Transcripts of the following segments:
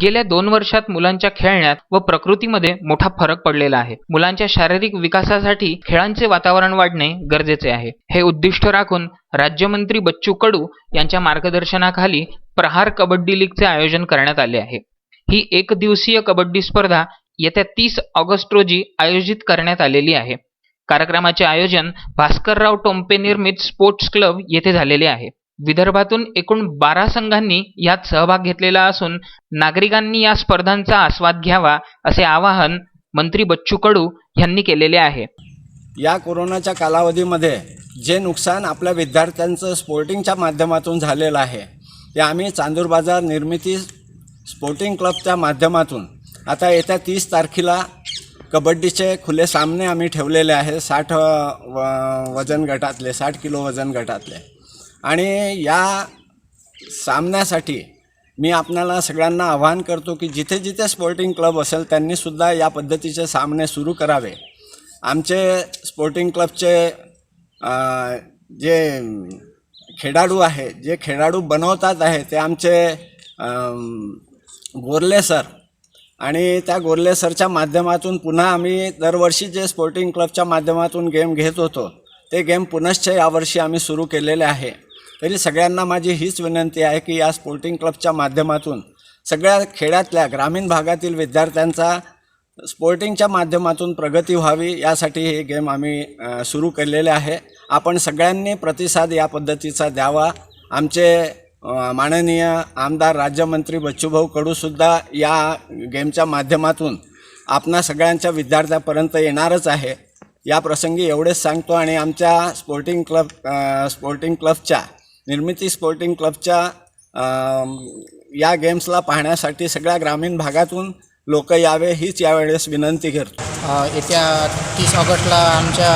गेल्या दोन वर्षात मुलांच्या खेळण्यात व प्रकृतीमध्ये मोठा फरक पडलेला आहे. मुलांच्या शारीरिक विकासासाठी खेळांचे वातावरण वाढणे गरजेचे आहे. हे उद्दिष्ट राखून राज्यमंत्री बच्चू कडू यांच्या मार्गदर्शनाखाली प्रहार कबड्डी लीगचे आयोजन करण्यात आले आहे. ही एक दिवसीय कबड्डी स्पर्धा येत्या तीस ऑगस्ट रोजी आयोजित करण्यात आलेली आहे. कार्यक्रमाचे आयोजन भास्करराव टोंपे निर्मित स्पोर्ट्स क्लब येथे झालेले आहे. विदर्भातून एकूण बारा संघांनी यात सहभाग घेतलेला असून नागरिकांनी या स्पर्धांचा आस्वाद घ्यावा असे आवाहन मंत्री बच्चू कडू यांनी केलेले आहे. या कोरोनाच्या कालावधीमध्ये जे नुकसान आपल्या विद्यार्थ्यांचं स्पोर्टिंगच्या माध्यमातून झालेलं आहे ते आम्ही चांदूर बाजार निर्मिती स्पोर्टिंग क्लबच्या माध्यमातून आता येत्या तीस तारखेला कबड्डीचे खुले सामने आम्ही ठेवलेले आहे साठ व वजन गटातले साठ किलो वजन गटातले. आणि या सामन्यासाठी मी आपणाला सगळ्यांना आवाहन करतो की जिथे जिथे स्पोर्टिंग क्लब असेल त्यांनीसुद्धा या पद्धतीचे सामने सुरू करावे. आमचे स्पोर्टिंग क्लबचे जे खेळाडू आहे जे खेळाडू बनवतात आहे ते आमचे गोरले सर. आणि त्या गोरले सरच्या माध्यमातून पुन्हा आम्ही दरवर्षी जे स्पोर्टिंग क्लबच्या माध्यमातून गेम घेत होतो ते गेम पुनश्च यावर्षी आम्ही सुरू केलेले आहे. तरी सगळ्यांना माझी हीच विनंती आहे की या स्पोर्टिंग क्लबच्या माध्यमातून सगळ्या खेड्यातल्या ग्रामीण भागातील विद्यार्थ्यांचा स्पोर्टिंगच्या माध्यमातून प्रगती व्हावी यासाठी हे गेम आम्ही सुरू केलेले आहे. आपण सगळ्यांनी प्रतिसाद या पद्धतीचा द्यावा. आमचे माननीय आमदार राज्यमंत्री बच्चूभाऊ कडूसुद्धा या गेमच्या माध्यमातून आपणा सगळ्यांच्या विद्यार्थ्यापर्यंत येणारच आहे. या प्रसंगी एवढेच सांगतो आणि आमच्या स्पोर्टिंग क्लब स्पोर्टिंग क्लबच्या निर्मिती स्पोर्टिंग क्लबच्या या गेम्सला पाहण्यासाठी सगळ्या ग्रामीण भागातून लोक यावे हीच यावेळेस विनंती करतो. येत्या तीस ऑगस्टला आमच्या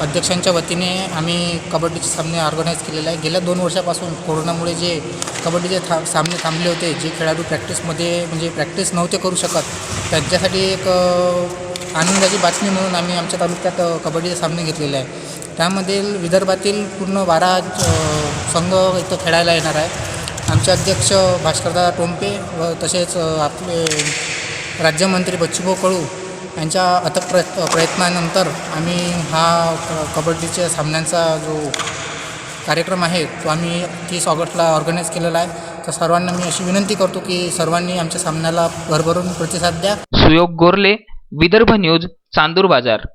अध्यक्षांच्या वतीने आम्ही कबड्डीचे सामने ऑर्गनाईज केलेले आहे. गेल्या दोन वर्षापासून कोरोनामुळे जे कबड्डीचे था सामने थांबले होते जे खेळाडू प्रॅक्टिसमध्ये म्हणजे प्रॅक्टिस नव्हते करू शकत त्यांच्यासाठी एक आनंदाची बातमी म्हणून आम्ही आमच्या तालुक्यात कबड्डीचे सामने घेतलेले आहे. त्यामधील विदर्भातील पूर्ण बारा संघ इथं खेळायला येणार आहे आमचे अध्यक्ष भास्करदादा टोंपे व तसेच आपले राज्यमंत्री बच्चूभाऊ कडू यांच्या अथक प्रयत् प्रयत्नानंतर आम्ही हा क- कबड्डीच्या सामन्यांचा जो कार्यक्रम आहे तो आम्ही तीस ऑगस्टला ऑर्गनाईज केलेला आहे. तर सर्वांना मी अशी विनंती करतो की सर्वांनी आमच्या सामन्याला भरभरून प्रतिसाद द्या. सुयोग गोरले विदर्भ न्यूज चांदूर बाजार.